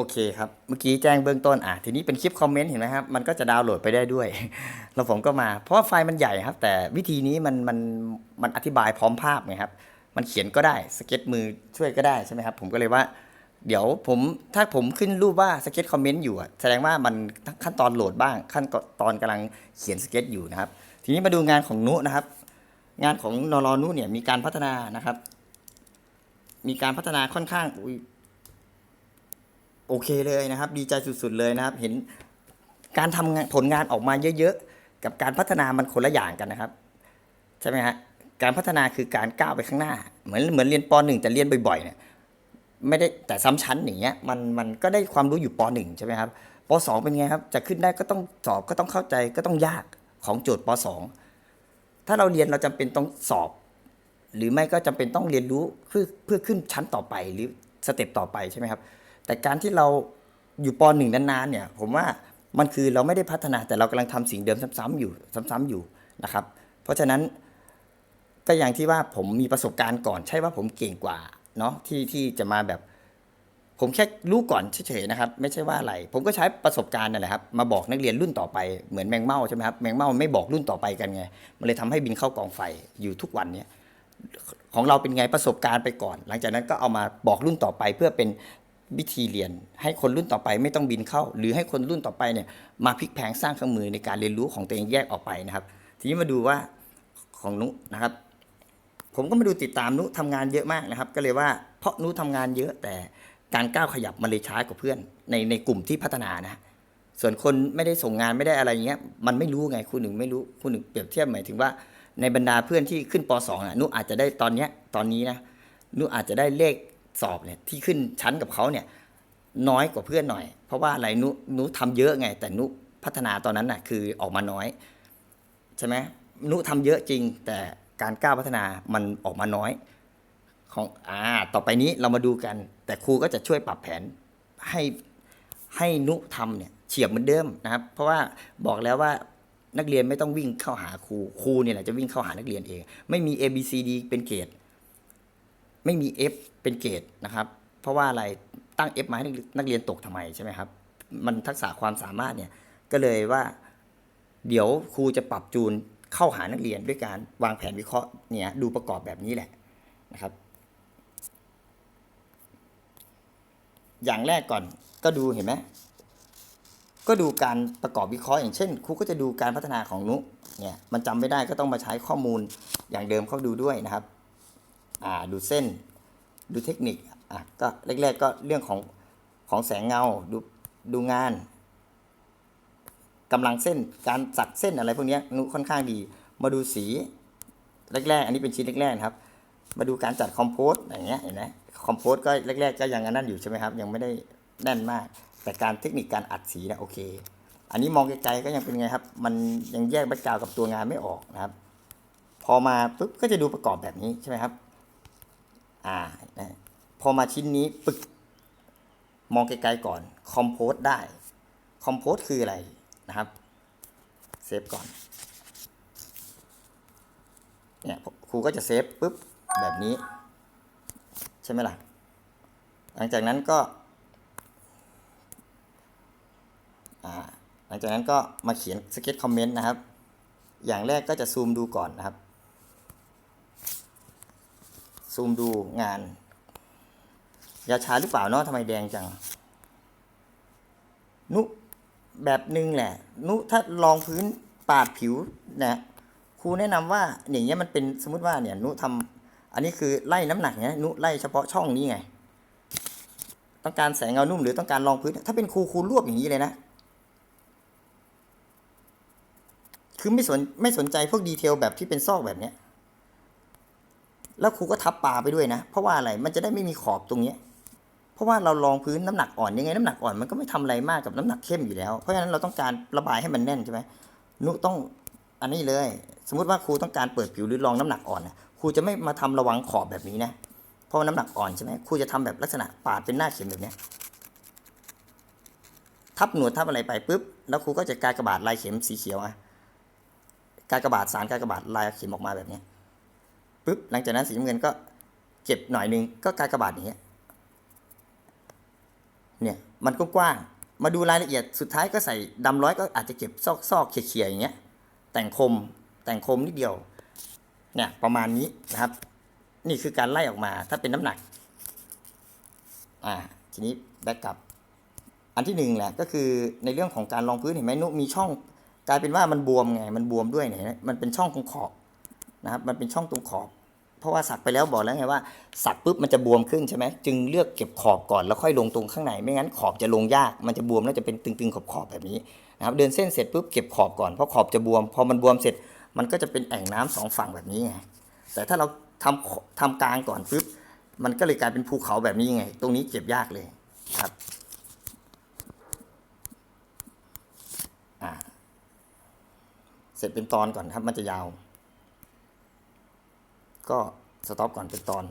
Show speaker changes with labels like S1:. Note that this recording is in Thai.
S1: โอเคครับ เมื่อกี้แจ้งเบื้องต้นอะทีนี้เป็นคลิปคอมเมนต์เห็นไหมครับ มันก็จะดาวน์โหลดไปได้ด้วย แล้วผมก็มา เพราะไฟล์มันใหญ่ครับ แต่วิธีนี้มันมันมันอธิบายพร้อมภาพไงครับ มันเขียนก็ได้สเก็ตมือช่วยก็ได้ใช่ไหมครับ ผมก็เลยว่า เดี๋ยวผมถ้าผมขึ้นรูปว่าสเก็ตคอมเมนต์อยู่อะแสดงว่ามันขั้นตอนโหลดบ้าง ขั้นตอนกำลังเขียนสเก็ตอยู่นะครับ ทีนี้มาดูงานของนุนะครับ งานของนรนุเนี่ยมีการพัฒนานะครับ มีการพัฒนาค่อนข้างอุย โอเคเลยนะครับ ดีใจสุดๆเลยนะครับ เห็นการทำงานผลงานออกมาเยอะๆ กับการพัฒนามันคนละอย่างกันนะครับ ใช่ไหมฮะการพัฒนาคือการก้าวไปข้างหน้า เหมือนเหมือนเรียนปหนึ่งแต่เรียนบ่อยๆเนี่ยไม่ได้แต่ซ้ำชั้นอย่างเงี้ยมันมันก็ได้ความรู้อยู่ปหนึ่งใช่ไหมครับปสองเป็นไงครับ จะขึ้นได้ก็ต้องสอบก็ต้องเข้าใจก็ต้องยากของโจทย์ปสองถ้าเราเรียนเราจำเป็นต้องสอบ หรือไม่ก็จำเป็นต้องเรียนรู้เพื่อเพื่อขึ้นชั้นต่อไปหรือสเต็ปต่อไปใช่ไหมครับ แต่การที่เราอยู่ปหนึ่งนานๆเนี่ย ผมว่ามันคือเราไม่ได้พัฒนาแต่เรากำลังทำสิ่งเดิมซ้ำๆอยู่ซ้ำๆอยู่นะครับ เพราะฉะนั้นก็อย่างที่ว่าผมมีประสบการณ์ก่อนใช่ว่าผมเก่งกว่าเนาะที่ที่จะมาแบบ ผมแค่รู้ก่อนเฉยๆนะครับ ไม่ใช่ว่าอะไร ผมก็ใช้ประสบการณ์นั่นแหละครับมาบอกนักเรียนรุ่นต่อไปเหมือนแมงเม่าใช่ไหมครับแมงเม่าไม่บอกรุ่นต่อไปกันไงมันเลยทำให้บินเข้ากองไฟอยู่ทุกวันเนี่ยของเราเป็นไงประสบการณ์ไปก่อน หลังจากนั้นก็เอามาบอกรุ่นต่อไปเพื่อเป็น วิธีเรียน ให้คนรุ่นต่อไปไม่ต้องบินเข้า หรือให้คนรุ่นต่อไปเนี่ยมาพลิกแพงสร้างเครื่องมือในการเรียนรู้ของตัวเองแยกออกไปนะครับ ทีนี้มาดูว่าของนุนะครับ ผมก็มาดูติดตามนุทำงานเยอะมากนะครับ ก็เลยว่าเพราะนุทำงานเยอะแต่การก้าวขยับมันเลยช้ากว่าเพื่อนในในกลุ่มที่พัฒนานะส่วนคนไม่ได้ส่งงานไม่ได้อะไรเงี้ยมันไม่รู้ไงคุณหนึ่งไม่รู้คุณหนึ่งเปรียบเทียบหมายถึงว่าในบรรดาเพื่อนที่ขึ้นป .2 อะนุอาจจะได้ตอนเนี้ยตอนนี้นะนุอาจจะได้เลข สอบเนี่ยที่ขึ้นชั้นกับเขาเนี่ยน้อยกว่าเพื่อนหน่อย เพราะว่าอะไรนุนุทำเยอะไง แต่นุพัฒนาตอนนั้นน่ะคือออกมาน้อยใช่ไหมนุทำเยอะจริง แต่การก้าวพัฒนามันออกมาน้อยของอ่าต่อไปนี้เรามาดูกัน แต่ครูก็จะช่วยปรับแผนให้ให้นุทำเนี่ยเฉียบเหมือนเดิมนะครับ เพราะว่าบอกแล้วว่านักเรียนไม่ต้องวิ่งเข้าหาครูครูเนี่ยแหละจะวิ่งเข้าหานักเรียนเอง ไม่มี A B C D เป็นเกรด ไม่มี F เป็นเกรดนะครับ เพราะว่าอะไรตั้ง F มาให้นักเรียนตกทำไมใช่ไหมครับ มันทักษะความสามารถเนี่ยก็เลยว่าเดี๋ยวครูจะปรับจูนเข้าหานักเรียนด้วยการวางแผนวิเคราะห์เนี่ยดูประกอบแบบนี้แหละนะครับ อย่างแรกก่อนก็ดูเห็นไหมก็ดูการประกอบวิเคราะห์อย่างเช่นครูก็จะดูการพัฒนาของนุเนี่ยมันจำไม่ได้ก็ต้องมาใช้ข้อมูลอย่างเดิมเข้าดูด้วยนะครับ ดูเส้น ดูเทคนิคก็แรกๆก็เรื่องของของแสงเงาดูดูงานกำลังเส้นการสักเส้นอะไรพวกนี้นุค่อนข้างดี มาดูสีแรกๆ อันนี้เป็นชิ้นแรกๆนะครับ มาดูการจัดคอมโพสอย่างเงี้ยเห็นไหมคอมโพสก็แรกๆก็ยังนนั้นอยู่ใช่ไหมครับ ยังไม่ได้แน่นมาก แต่การเทคนิคการอัดสีนะโอเค อันนี้มองไกลๆก็ยังเป็นไงครับ มันยังแยกแบ็กกราวกับตัวงานไม่ออกนะครับ พอมาปุ๊บก็จะดูประกอบแบบนี้ใช่ไหมครับ อ่าพอมาชิ้นนี้ปึก มองไกลๆก่อนคอมโพสได้คอมโพสคืออะไรนะครับเซฟก่อนเนี่ยครูก็จะเซฟปุ๊บแบบนี้ ใช่ไหมล่ะ หลังจากนั้นก็อ่าหลังจากนั้นก็มาเขียนสเก็ตคอมเมนต์นะครับ อย่างแรกก็จะซูมดูก่อนนะครับ ซูมดูงาน ยาชาหรือเปล่าเนาะทำไมแดงจัง นุแบบหนึ่งแหละ นุถ้าลองพื้นปาดผิวนะครูแนะนำว่าอย่างเงี้ยมันเป็นสมมติว่าเนี่ย นุทำอันนี้คือไล่น้ำหนักเนี่ยนุไล่เฉพาะช่องนี้ไง ต้องการแสงเงานุ่มหรือต้องการรองพื้น ถ้าเป็นครูครูรวบอย่างนี้เลยนะคือไม่สนไม่สนใจพวกดีเทลแบบที่เป็นซอกแบบเนี้ย แล้วครูก็ทับปลาไปด้วยนะ เพราะว่าอะไรมันจะได้ไม่มีขอบตรงเนี้ยเพราะว่าเราลองพื้นน้ำหนักอ่อนยังไงน้ำหนักอ่อนมันก็ไม่ทำอะไรมากกับน้ำหนักเข้มอยู่แล้ว เพราะฉะนั้นเราต้องการระบายให้มันแน่นใช่ไหมนุต้องอันนี้เลย สมมุติว่าครูต้องการเปิดผิวหรือลองน้ำหนักอ่อนนะครูจะไม่มาทำระวังขอบแบบนี้นะเพราะน้ำหนักอ่อนใช่ไหมครูจะทำแบบลักษณะปาดเป็นหน้าเข็มแบบนี้ทับหนวดทับอะไรไปปุ๊บแล้วครูก็จะกากระบาดลายเข็มสีเขียวอะกากระบาดสารกากระบาดลายเข็มออกมาแบบนี้ ปุ๊บหลังจากนั้นสีน้ำเงินก็เก็บหน่อยหนึงก็กากระบาดอย่างเงี้ยเนี่ยมันก็กว้างมาดูรายละเอียดสุดท้ายก็ใส่ดำร้อยก็อาจจะเก็บซอกซอกเขี่ยๆอย่างเงี้ยแต่งคมแต่งคมนิดเดียวเนี่ยประมาณนี้นะครับ นี่คือการไล่ออกมาถ้าเป็นน้ำหนักอ่าทีนี้แบ็กกลับ อันที่หนึ่งแหละก็คือในเรื่องของการรองพื้นเห็นไหมนุมีช่องกลายเป็นว่ามันบวมไงมันบวมด้วยเนี่ยมันเป็นช่องตรงขอบนะครับ มันเป็นช่องตรงขอบ เพราะว่าสักไปแล้วบอกแล้วไงว่าสักปุ๊บมันจะบวมขึ้นใช่ไหมจึงเลือกเก็บขอบก่อนแล้วค่อยลงตรงข้างในไม่งั้นขอบจะลงยากมันจะบวมแล้วจะเป็นตึงๆขอบๆแบบนี้นะครับเดินเส้นเสร็จปุ๊บเก็บขอบก่อนเพราะขอบจะบวม พอมันบวมเสร็จมันก็จะเป็นแอ่งน้ำสองฝั่งแบบนี้ไงแต่ถ้าเราทำทำกลางก่อนปุ๊บมันก็เลยกลายเป็นภูเขาแบบนี้ไง ตรงนี้เก็บยากเลยครับอ่าเสร็จเป็นตอนก่อนครับมันจะยาว ก็สต็อปก่อนเป็นตอน